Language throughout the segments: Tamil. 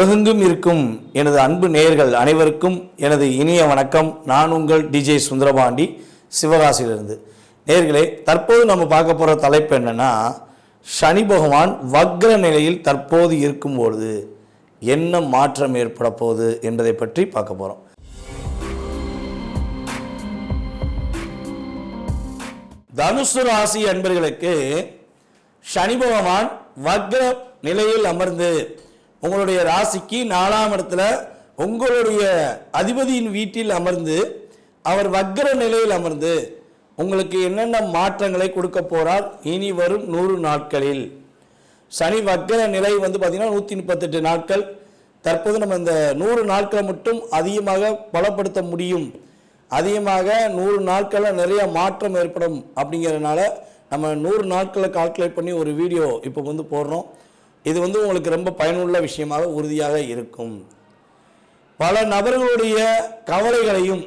உலகெங்கும் இருக்கும் எனது அன்பு நேயர்கள் அனைவருக்கும் எனது இனிய வணக்கம். நான் உங்கள் டிஜே சுந்தரபாண்டி சிவகாசியிலிருந்து நேர்களே தற்போது நம்ம பார்க்க போகிற தலைப்பு என்னன்னா சனி பகவான் வக்ர நிலையில் தற்போது இருக்கும் பொழுது என்ன மாற்றம் ஏற்பட போகுது என்பதை பற்றி பார்க்க போகிறோம் தனுசு ராசி அன்பர்களுக்கு சனி பகவான் வக்ர நிலையில் அமர்ந்து உங்களுடைய ராசிக்கு நாலாம் இடத்துல உங்களுடைய அதிபதியின் வீட்டில் அமர்ந்து அவர் வக்கர நிலையில் அமர்ந்து உங்களுக்கு என்னென்ன மாற்றங்களை கொடுக்க போகிறார் இனி வரும் நூறு நாட்களில். சனி வக்கர நிலை வந்து பார்த்திங்கன்னா நூற்றி முப்பத்தெட்டு நாட்கள். தற்போது நம்ம இந்த நூறு நாட்களை மட்டும் அதிகமாக பலப்படுத்த முடியும். அதிகமாக நூறு நாட்களில் நிறைய மாற்றம் ஏற்படும் அப்படிங்கிறதுனால நம்ம நூறு நாட்களை கால்குலேட் பண்ணி ஒரு வீடியோ இப்போ வந்து போடுறோம். இது வந்து உங்களுக்கு ரொம்ப பயனுள்ள விஷயமாக உறுதியாக இருக்கும். பல நபர்களுடைய கவலைகளையும்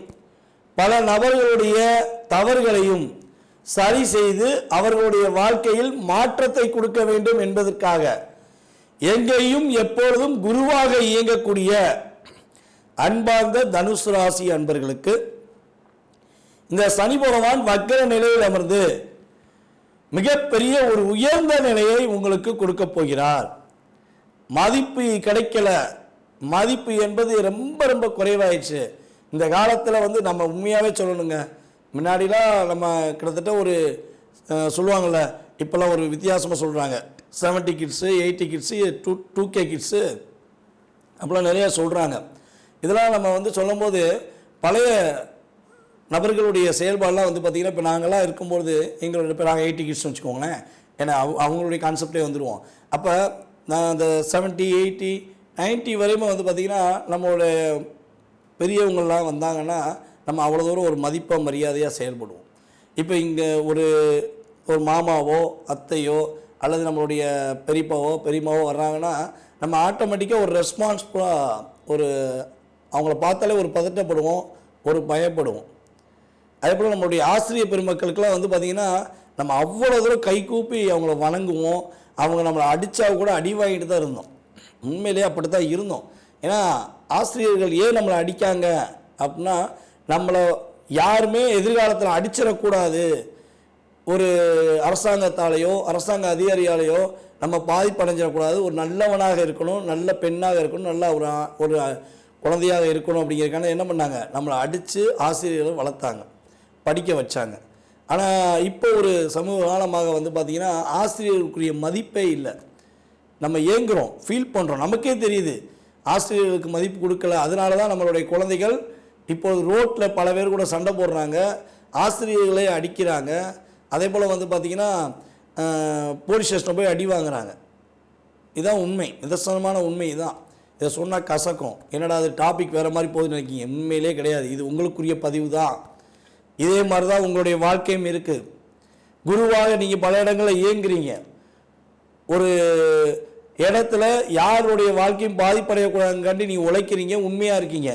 பல நபர்களுடைய தவறுகளையும் சரி செய்து அவர்களுடைய வாழ்க்கையில் மாற்றத்தை கொடுக்க வேண்டும் என்பதற்காக எங்கேயும் எப்பொழுதும் குருவாக இயங்கக்கூடிய அன்பார்ந்த தனுசு ராசி அன்பர்களுக்கு இந்த சனி பகவான் வக்கர நிலையில் அமர்ந்து மிகப்பெரிய ஒரு உயர்ந்த நிலையை உங்களுக்கு கொடுக்க போகிறார். மதிப்பு கிடைக்கல. மதிப்பு என்பது ரொம்ப ரொம்ப குறைவாயிடுச்சு. இந்த காலத்தில் வந்து நம்ம உண்மையாகவே சொல்லணுங்க. முன்னாடிலாம் நம்ம கிட்டத்தட்ட ஒரு சொல்லுவாங்கள்ல இப்போல்லாம் ஒரு வித்தியாசமாக சொல்கிறாங்க seventy kids eighty kids two two K kids அப்படிலாம் நிறைய சொல்கிறாங்க இதெல்லாம் நம்ம வந்து சொல்லும்போது பழைய நபர்களுடைய செயல்பாடெலாம் வந்து பார்த்திங்கன்னா இப்போ நாங்களாம் இருக்கும்போது எங்களோட இப்போ நாங்கள் எயிட்டி கிட்ஸ்னு வச்சுக்கோங்களேன். ஏன்னா அவ- அவங்களுடைய கான்செப்டே வந்துடுவோம் அப்போ நான் அந்த செவன்ட்டி எயிட்டி 90 வரையுமே வந்து பார்த்திங்கன்னா நம்மளோட பெரியவங்கள்லாம் வந்தாங்கன்னா நம்ம அவ்வளோ தூரம் ஒரு மதிப்பாக மரியாதையாக செயல்படுவோம். இப்போ இங்கே ஒரு ஒரு மாமாவோ அத்தையோ அல்லது நம்மளுடைய பெரியப்பாவோ பெரியம்மாவோ வர்றாங்கன்னா நம்ம ஆட்டோமேட்டிக்காக ஒரு ரெஸ்பான்ஸ்ஃபுல்லாக ஒரு அவங்கள பார்த்தாலே ஒரு பதட்டப்படுவோம் ஒரு பயப்படுவோம். அதே போல் நம்மளுடைய ஆசிரியர் பெருமக்களுக்கெல்லாம் வந்து பார்த்திங்கன்னா நம்ம அவ்வளோ தூரம் கை கூப்பி அவங்கள வணங்குவோம். அவங்க நம்மளை அடித்தா கூட அடி வாங்கிட்டு தான் இருந்தோம். உண்மையிலேயே அப்படி தான் இருந்தோம். ஏன்னா ஆசிரியர்கள் ஏன் நம்மளை அடிக்காங்க? அப்படின்னா நம்மளை யாருமே எதிர்காலத்தில் அடிச்சிடக்கூடாது. ஒரு அரசாங்கத்தாலேயோ அரசாங்க அதிகாரியாலேயோ நம்ம பாதிப்படைஞ்சிடக்கூடாது. ஒரு நல்லவனாக இருக்கணும் நல்ல பெண்ணாக இருக்கணும் நல்ல ஒரு ஒரு குழந்தையாக இருக்கணும் அப்படிங்கிறதுக்கான என்ன பண்ணாங்க? நம்மளை அடித்து ஆசிரியர்கள் வளர்த்தாங்க. படிக்க வச்சாங்க. ஆனால் இப்போ ஒரு சமூக காலமாக வந்து பார்த்திங்கன்னா ஆசிரியர்களுக்குரிய மதிப்பே இல்லை. நம்ம ஏங்குகிறோம் ஃபீல் பண்ணுறோம் நமக்கே தெரியுது ஆசிரியர்களுக்கு மதிப்பு கொடுக்கல. அதனால தான் நம்மளுடைய குழந்தைகள் இப்போது ரோட்டில் பல பேர் கூட சண்டை போடுறாங்க ஆசிரியர்களை அடிக்கிறாங்க. அதே போல் வந்து பார்த்திங்கன்னா போலீஸ் ஸ்டேஷனில் போய் அடி வாங்குறாங்க. இதுதான் உண்மை. நிதர்சனமான உண்மை தான் இதை சொன்னால் கசக்கும். என்னடா அது டாபிக் வேறு மாதிரி போகுதுன்னு நினைக்கிங்க உண்மையிலே கிடையாது. இது உங்களுக்குரிய பதிவு தான். இதே மாதிரி தான் உங்களுடைய வாழ்க்கையும் இருக்குது குருவாக நீங்கள் பல இடங்களில் இயங்குறீங்க. ஒரு இடத்துல யாருடைய வாழ்க்கையும் பாதிப்படையக்கூடாதுங்காண்டி நீங்கள் உழைக்கிறீங்க உண்மையாக இருக்கீங்க.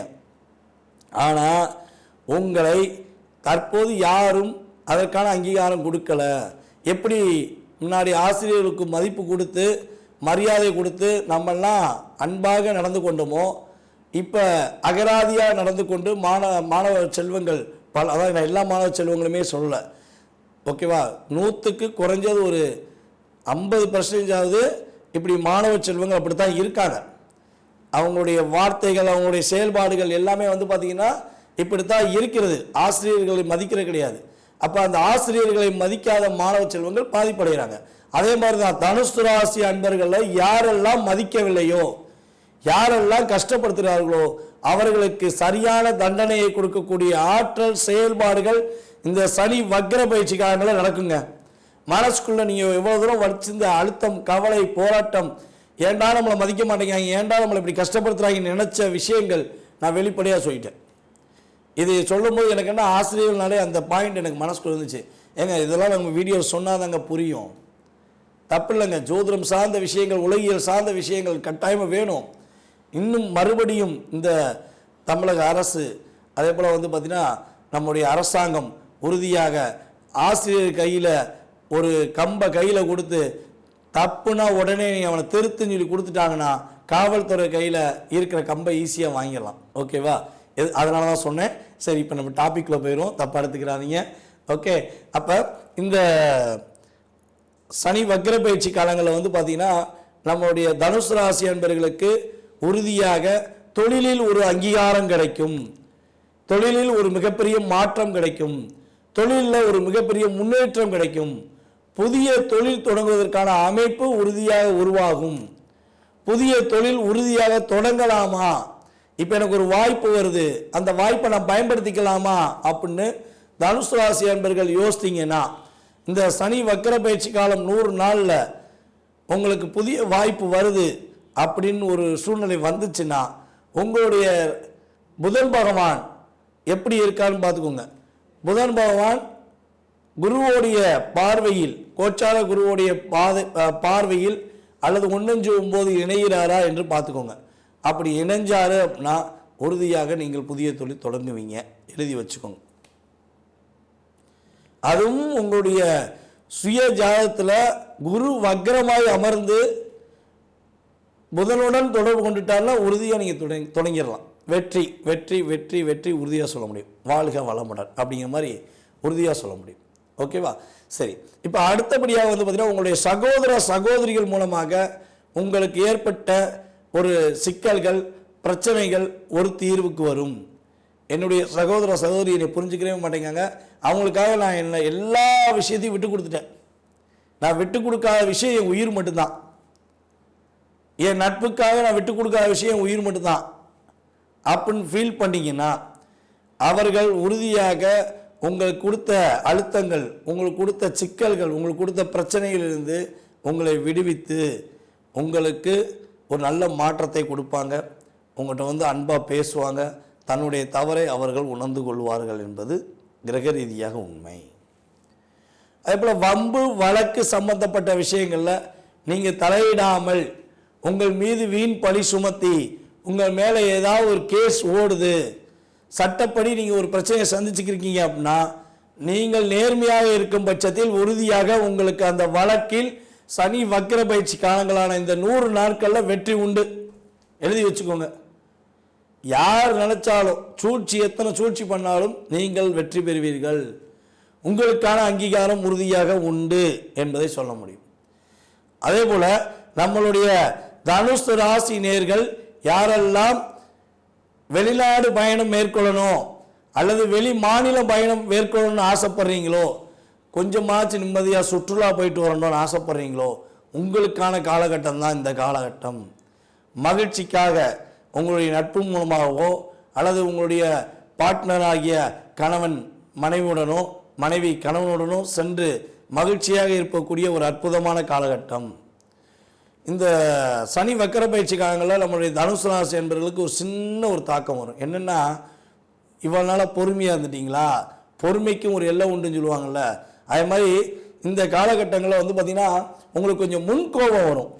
ஆனால் உங்களை தற்போது யாரும் அதற்கான அங்கீகாரம் கொடுக்கல. எப்படி முன்னாடி ஆசிரியர்களுக்கு மதிப்பு கொடுத்து மரியாதை கொடுத்து நம்மெல்லாம் அன்பாக நடந்து கொண்டோமோ இப்போ அகராதியாக நடந்து கொண்டு மாணவ மாணவ செல்வங்கள் பல அதாவது நான் எல்லா மாணவ செல்வங்களுமே சொல்லலை. ஓகேவா? நூற்றுக்கு குறைஞ்சது ஒரு ஐம்பது பர்சன்டேஜாவது இப்படி மாணவ செல்வங்கள் அப்படி தான் இருக்காங்க. அவங்களுடைய வார்த்தைகள் அவங்களுடைய செயல்பாடுகள் எல்லாமே வந்து பார்த்திங்கன்னா இப்படித்தான் இருக்கிறது. ஆசிரியர்களை மதிக்கிறது கிடையாது. அப்போ அந்த ஆசிரியர்களை மதிக்காத மாணவ செல்வங்கள் பாதிப்படைகிறாங்க. அதே மாதிரி தான் தனுசு ராசி அன்பர்களை யாரெல்லாம் மதிக்கவில்லையோ யாரெல்லாம் கஷ்டப்படுத்துகிறார்களோ அவர்களுக்கு சரியான தண்டனையை கொடுக்கக்கூடிய ஆற்றல் செயல்பாடுகள் இந்த சனி வக்ர பயிற்சி காலங்களில் நடக்குங்க. மனசுக்குள்ள நீங்கள் எவ்வளோ தூரம் வச்சிருந்த அழுத்தம் கவலை போராட்டம் ஏண்டா நம்மளை மதிக்க மாட்டேங்கிறாங்க ஏன்டா நம்மளை இப்படி கஷ்டப்படுத்துகிறாங்கன்னு நினச்ச விஷயங்கள் நான் வெளிப்படையாக சொல்லிட்டேன். இது சொல்லும்போது எனக்கு என்ன ஆசிரியர்கள்னாலே அந்த பாயிண்ட் எனக்கு மனசுக்குள்ள இருந்துச்சு. ஏங்க இதெல்லாம் நம்ம வீடியோ சொன்னாதாங்க புரியும். தப்பு இல்லைங்க ஜோதிடம் சார்ந்த விஷயங்கள் உலகியல் சார்ந்த விஷயங்கள் கட்டாயமாக வேணும். இன்னும் மறுபடியும் இந்த தமிழக அரசு அதே போல் வந்து பார்த்திங்கன்னா நம்முடைய அரசாங்கம் உறுதியாக ஆசிரியர் கையில் ஒரு கம்பை கையில் கொடுத்து தப்புனா உடனே நீ அவனை திருத்துன்னு சொல்லி கொடுத்துட்டாங்கன்னா காவல்துறை கையில் இருக்கிற கம்பை ஈஸியாக வாங்கிடலாம். ஓகேவா எது அதனால தான் சொன்னேன். சரி இப்போ நம்ம டாப்பிக்கில் போயிடும் தப்பாக எடுத்துக்கிறாதீங்க. ஓகே அப்போ இந்த சனி வக்ர பயிற்சி காலங்களில் வந்து பார்த்திங்கன்னா நம்மளுடைய தனுசு ராசி அன்பர்களுக்கு உறுதியாக தொழிலில் ஒரு அங்கீகாரம் கிடைக்கும். தொழிலில் ஒரு மிகப்பெரிய மாற்றம் கிடைக்கும். தொழிலில் ஒரு மிகப்பெரிய முன்னேற்றம் கிடைக்கும். புதிய தொழில் தொடங்குவதற்கான அமைப்பு உறுதியாக உருவாகும். புதிய தொழில் உறுதியாக தொடங்கலாமா? இப்போ எனக்கு ஒரு வாய்ப்பு வருது. அந்த வாய்ப்பை நான் பயன்படுத்திக்கலாமா? அப்படின்னு தனுசு ராசி அன்பர்கள் யோசித்தீங்கன்னா இந்த சனி வக்கர பயிற்சி காலம் நூறு நாளில் உங்களுக்கு புதிய வாய்ப்பு வருது. அப்படின்னு ஒரு சூழ்நிலை வந்துச்சுன்னா உங்களுடைய புதன் பகவான் எப்படி இருக்கான்னு பார்த்துக்கோங்க. புதன் பகவான் குருவோடைய பார்வையில் கோச்சார குருவோடைய பாதை பார்வையில் அல்லது ஒன்னஞ்சு ஒம்பது இணைகிறாரா என்று பார்த்துக்கோங்க. அப்படி இணைஞ்சாரு அப்படின்னா உறுதியாக நீங்கள் புதிய தொழில் தொடங்குவீங்க. எழுதி வச்சுக்கோங்க. அதுவும் உங்களுடைய சுய ஜாதத்தில் குரு வக்ரமாய் அமர்ந்து புதனுடன் தொடர்பு கொண்டுட்டாலும் உறுதியாக நீங்கள் தொடங்கி தொடங்கிடலாம் வெற்றி வெற்றி வெற்றி வெற்றி உறுதியாக சொல்ல முடியும். வாழ்க வளமுடன் அப்படிங்கிற மாதிரி உறுதியாக சொல்ல முடியும். ஓகேவா சரி. இப்போ அடுத்தபடியாக வந்து பார்த்திங்கன்னா உங்களுடைய சகோதர சகோதரிகள் மூலமாக உங்களுக்கு ஏற்பட்ட ஒரு சிக்கல்கள் பிரச்சனைகள் ஒரு தீர்வுக்கு வரும். என்னுடைய சகோதர சகோதரி என்னை புரிஞ்சுக்கவே மாட்டேங்காங்க. அவங்களுக்காக நான் என்ன எல்லா விஷயத்தையும் விட்டு கொடுத்துட்டேன். நான் விட்டு கொடுக்காத விஷயம் என் உயிர் மட்டும்தான். என் நட்புக்காக நான் விட்டு கொடுக்காத விஷயம் உயிர் மட்டும்தான். அப்படின்னு ஃபீல் பண்ணீங்கன்னா அவர்கள் உறுதியாக உங்களுக்கு கொடுத்த அழுத்தங்கள் உங்களுக்கு கொடுத்த சிக்கல்கள் உங்களுக்கு கொடுத்த பிரச்சனைகளிலிருந்து உங்களை விடுவித்து உங்களுக்கு ஒரு நல்ல மாற்றத்தை கொடுப்பாங்க. உங்கள்கிட்ட வந்து அன்பாக பேசுவாங்க. தன்னுடைய தவறை அவர்கள் உணர்ந்து கொள்வார்கள் என்பது கிரக ரீதியாக உண்மை. அதே போல் வம்பு வழக்கு சம்பந்தப்பட்ட விஷயங்களில் நீங்கள் தலையிடாமல் உங்கள் மீது வீண் பழி சுமத்தி உங்கள் மேலே ஏதாவது ஒரு கேஸ் ஓடுது சட்டப்படி நீங்கள் ஒரு பிரச்சனையை சந்திச்சுக்கிருக்கீங்க அப்படின்னா நீங்கள் நேர்மையாக இருக்கும் பட்சத்தில் உறுதியாக உங்களுக்கு அந்த வழக்கில் சனி வக்கர பயிற்சி காலங்களான இந்த நூறு நாட்களில் வெற்றி உண்டு. எழுதி வச்சுக்கோங்க. யார் நினைச்சாலும் சூழ்ச்சி எத்தனை சூழ்ச்சி பண்ணாலும் நீங்கள் வெற்றி பெறுவீர்கள். உங்களுக்கான அங்கீகாரம் உறுதியாக உண்டு என்பதை சொல்ல முடியும். அதே போல் நம்மளுடைய தனுசு ராசி நேர்கள் யாரெல்லாம் வெளிநாடு பயணம் மேற்கொள்ளணும் அல்லது வெளி மாநில பயணம் மேற்கொள்ளணும்னு ஆசைப்படுறீங்களோ கொஞ்சமாச்சு நிம்மதியாக சுற்றுலா போயிட்டு வரணும்னு ஆசைப்படுறீங்களோ உங்களுக்கான காலகட்டம் தான் இந்த காலகட்டம். மகிழ்ச்சிக்காக உங்களுடைய நட்பு மூலமாகவோ அல்லது உங்களுடைய பார்ட்னர் ஆகிய கணவன் மனைவியுடனோ மனைவி கணவனுடனோ சென்று மகிழ்ச்சியாக இருக்கக்கூடிய ஒரு அற்புதமான காலகட்டம். இந்த சனி வக்கர பயிற்சி காலங்களில் நம்மளுடைய தனுசு ராசி என்பவர்களுக்கு ஒரு சின்ன ஒரு தாக்கம் வரும். என்னென்னா இவ்வளோ நாளாக பொறுமையாக இருந்துட்டீங்களா? பொறுமைக்கும் ஒரு எல்லை உண்டுன்னு சொல்லுவாங்கள்ல அதே மாதிரி இந்த காலகட்டங்களில் வந்து பார்த்திங்கன்னா உங்களுக்கு கொஞ்சம் முன் கோபம் வரும்.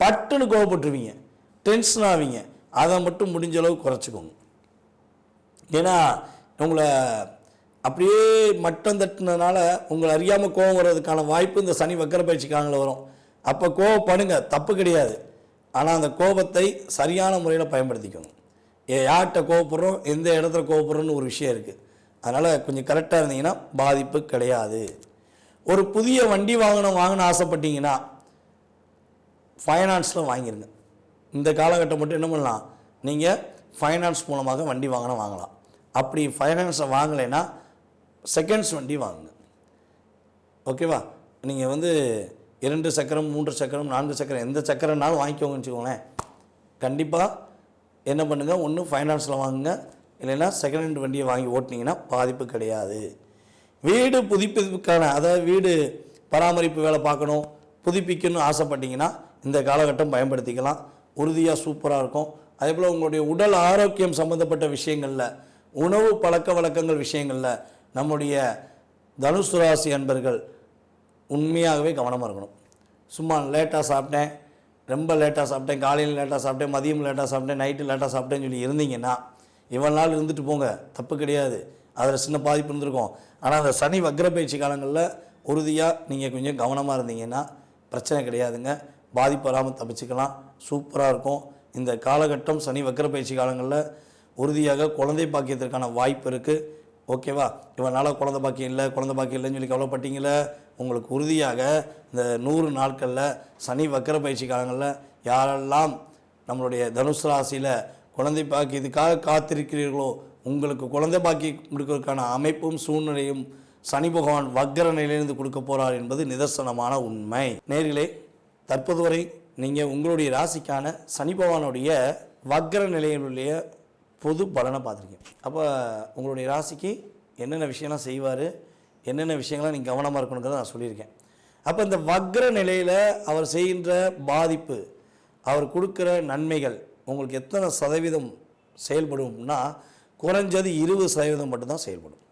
பட்டுன்னு கோவப்பட்டுருவீங்க டென்ஷன் ஆவீங்க. அதை மட்டும் முடிஞ்ச அளவு குறைச்சிக்கோங்க. ஏன்னா உங்களை அப்படியே மட்டம் தட்டினதுனால உங்களை அறியாமல் கோவம் வர்றதுக்கான வாய்ப்பு இந்த சனி வக்கர பயிற்சி காலங்களில் வரும். அப்போ கோவப்படுங்க தப்பு கிடையாது. ஆனால் அந்த கோபத்தை சரியான முறையில் பயன்படுத்திக்கணும். ஏ யார்கிட்ட கோவப்படுறோம்? எந்த இடத்துல கோவப்படுறோன்னு ஒரு விஷயம் இருக்குது அதனால் கொஞ்சம் கரெக்டாக இருந்தீங்கன்னா பாதிப்பு கிடையாது. ஒரு புதிய வண்டி வாங்கணும் வாங்கணும் ஆசைப்பட்டீங்கன்னா ஃபைனான்ஸில் வாங்கிருங்க. இந்த காலகட்டம் மட்டும் என்ன பண்ணலாம்? நீங்கள் ஃபைனான்ஸ் மூலமாக வண்டி வாங்கினா வாங்கலாம். அப்படி ஃபைனான்ஸை வாங்கலைன்னா செகண்ட்ஸ் வண்டி வாங்குங்க. ஓகேவா நீங்கள் வந்து இரண்டு சக்கரம் மூன்று சக்கரம் நான்கு சக்கரம் எந்த சக்கரம்னாலும் வாங்கிக்கோங்கன்னு வச்சுக்கோங்களேன். கண்டிப்பாக என்ன பண்ணுங்கள் ஒன்று ஃபைனான்ஸில் வாங்குங்க இல்லைன்னா செகண்ட் ஹேண்ட் வண்டியை வாங்கி ஓட்டினீங்கன்னா பாதிப்பு கிடையாது. வீடு புதுப்பிப்புக்கான அதாவது வீடு பராமரிப்பு வேலை பார்க்கணும் புதுப்பிக்கணும்னு ஆசைப்பட்டீங்கன்னா இந்த காலகட்டம் பயன்படுத்திக்கலாம். உறுதியாக சூப்பராக இருக்கும். அதே போல் உங்களுடைய உடல் ஆரோக்கியம் சம்மந்தப்பட்ட விஷயங்களில் உணவு பழக்க வழக்கங்கள் விஷயங்களில் நம்முடைய தனுசு ராசி அன்பர்கள் உண்மையாகவே கவனமாக இருக்கணும். சும்மா லேட்டாக சாப்பிட்டேன் ரொம்ப லேட்டாக சாப்பிட்டேன் காலையில் லேட்டாக சாப்பிட்டேன் மதியம் லேட்டாக சாப்பிட்டேன் நைட்டு லேட்டாக சாப்பிட்டேன்னு சொல்லி இருந்தீங்கன்னா இவ்வளோ நாள் இருந்துட்டு போங்க. தப்பு கிடையாது. அதில் சின்ன பாதிப்பு இருந்திருக்கும். ஆனால் அந்த சனி வக்ரப்பயிற்சி காலங்களில் உறுதியாக நீங்கள் கொஞ்சம் கவனமாக இருந்தீங்கன்னா பிரச்சனை கிடையாதுங்க. பாதிப்பு வராமல் தப்பிச்சுக்கலாம். சூப்பராக இருக்கும். இந்த காலகட்டம் சனி வக்ரப்பயிற்சி பயிற்சி காலங்களில் உறுதியாக குழந்தை பாக்கியத்திற்கான வாய்ப்பு இருக்குது ஓகேவா? இவனால் குழந்தை பாக்கியம் இல்லை குழந்தை பாக்கியம் இல்லைன்னு சொல்லி கவலைப்பட்டீங்களே உங்களுக்கு உறுதியாக இந்த நூறு நாட்களில் சனி வக்கர பயிற்சி காலங்களில் யாரெல்லாம் நம்மளுடைய தனுசு ராசியில் குழந்தை பாக்கி இதுக்காக காத்திருக்கிறீர்களோ உங்களுக்கு குழந்தை பாக்கி கொடுக்கறதுக்கான அமைப்பும் சூழ்நிலையும் சனி பகவான் வக்கர நிலையிலிருந்து கொடுக்க போகிறார் என்பது நிதர்சனமான உண்மை. நேர்களே தற்போது வரை நீங்கள் உங்களுடைய ராசிக்கான சனி பகவானுடைய வக்கர நிலையினுடைய பொது பலனை பார்த்துருக்கீங்க. அப்போ உங்களுடைய ராசிக்கு என்னென்ன விஷயம்லாம் செய்வார்? என்னென்ன விஷயங்கள்லாம் நீங்கள் கவனமாக இருக்கணுங்கிறத நான் சொல்லியிருக்கேன். அப்போ இந்த வக்ர நிலையில் அவர் செய்கின்ற பாதிப்பு அவர் கொடுக்குற நன்மைகள் உங்களுக்கு எத்தனை சதவீதம் செயல்படும்னா குறைஞ்சது இருபது சதவீதம் மட்டும்தான் செயல்படும்.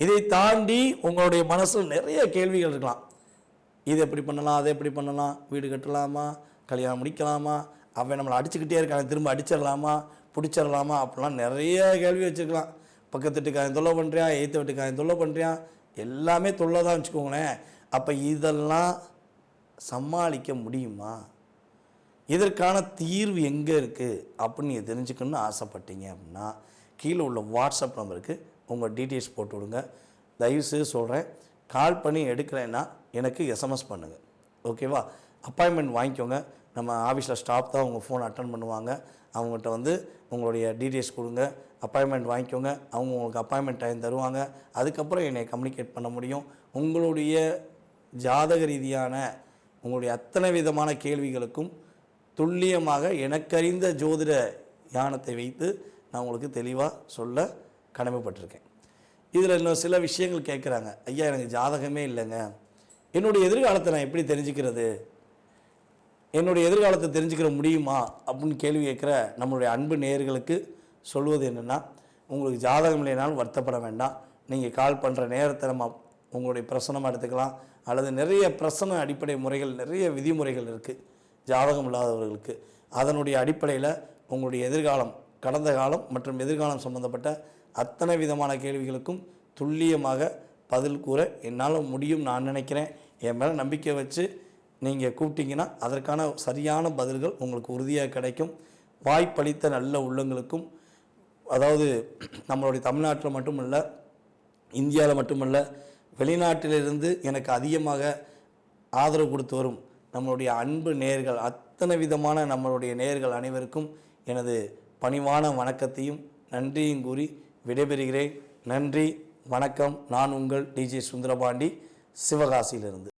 இதை தாண்டி உங்களுடைய மனசில் நிறைய கேள்விகள் இருக்கலாம். இது எப்படி பண்ணலாம் அதை எப்படி பண்ணலாம் வீடு கட்டலாமா கல்யாணம் முடிக்கலாமா அவன் நம்மளை அடிச்சுக்கிட்டே இருக்காங்க திரும்ப அடிச்சிடலாமா பிடிச்சிடலாமா அப்படிலாம் நிறைய கேள்வி வச்சுக்கலாம் பக்கத்து வீட்டுக்காரன் தொல்லை பண்ணுறியா எய்த்த வீட்டுக்காரன் தொல்லை பண்ணுறியான் எல்லாமே தொல்லை தான் வச்சுக்கோங்களேன். அப்போ இதெல்லாம் சமாளிக்க முடியுமா? இதற்கான தீர்வு எங்கே இருக்குது அப்படின்னு நீங்கள் தெரிஞ்சுக்கணும்னு ஆசைப்பட்டீங்க அப்படின்னா கீழே உள்ள வாட்ஸ்அப் நம்பருக்கு உங்கள் டீட்டெயில்ஸ் போட்டு விடுங்க. தயவுசெய்து சொல்கிறேன் கால் பண்ணி எடுக்கலைன்னா எனக்கு எஸ்எம்எஸ் பண்ணுங்கள் ஓகேவா அப்பாயின்மெண்ட் வாங்கிக்கோங்க. நம்ம ஆஃபீஸில் ஸ்டாஃப் தான் உங்கள் ஃபோன் அட்டன் பண்ணுவாங்க. அவங்ககிட்ட வந்து உங்களுடைய டீட்டெயில்ஸ் கொடுங்க அப்பாயின்மெண்ட் வாங்கிக்கோங்க. அவங்க உங்களுக்கு அப்பாயின்மெண்ட் டைம் தருவாங்க. அதுக்கப்புறம் என்னை கம்யூனிகேட் பண்ண முடியும். உங்களுடைய ஜாதக ரீதியான உங்களுடைய அத்தனை விதமான கேள்விகளுக்கும் துல்லியமாக எனக்கறிந்த ஜோதிட யானத்தை வைத்து நான் உங்களுக்கு தெளிவாக சொல்ல கடமைப்பட்டிருக்கேன். இதில் இன்னும் சில விஷயங்கள் கேட்குறாங்க ஐயா எனக்கு ஜாதகமே இல்லைங்க. என்னுடைய எதிர்காலத்தை நான் எப்படி தெரிஞ்சுக்கிறது? என்னுடைய எதிர்காலத்தை தெரிஞ்சுக்கிற முடியுமா அப்படின்னு கேள்வி கேட்குற நம்மளுடைய அன்பு நேர்களுக்கு சொல்வது என்னென்னா உங்களுக்கு ஜாதகம் இல்லைனாலும் வருத்தப்பட வேண்டாம். நீங்கள் கால் பண்ணுற நேரத்தை நம்ம உங்களுடைய பிரசனமாக எடுத்துக்கலாம். அல்லது நிறைய பிரசன அடிப்படை முறைகள் நிறைய விதிமுறைகள் இருக்குது ஜாதகம் இல்லாதவர்களுக்கு. அதனுடைய அடிப்படையில் உங்களுடைய எதிர்காலம் கடந்த காலம் மற்றும் எதிர்காலம் சம்பந்தப்பட்ட அத்தனை விதமான கேள்விகளுக்கும் துல்லியமாக பதில் கூற என்னால் முடியும் நான் நினைக்கிறேன். என் மேலே நம்பிக்கை வச்சு நீங்கள் கூப்பிட்டீங்கன்னா அதற்கான சரியான பதில்கள் உங்களுக்கு உறுதியாக கிடைக்கும். வாய்ப்பளித்த நல்ல உள்ளங்களுக்கும் அதாவது நம்மளுடைய தமிழ்நாட்டில் மட்டுமல்ல இந்தியாவில் மட்டுமல்ல வெளிநாட்டிலிருந்து எனக்கு அதிகமாக ஆதரவு கொடுத்து வரும் நம்மளுடைய அன்பு நேர்கள் அத்தனை விதமான நம்மளுடைய நேர்கள் அனைவருக்கும் எனது பணிவான வணக்கத்தையும் நன்றியும் கூறி விடைபெறுகிறேன். நன்றி வணக்கம். நான் உங்கள் டிஜே சுந்தரபாண்டி சிவகாசியிலிருந்து.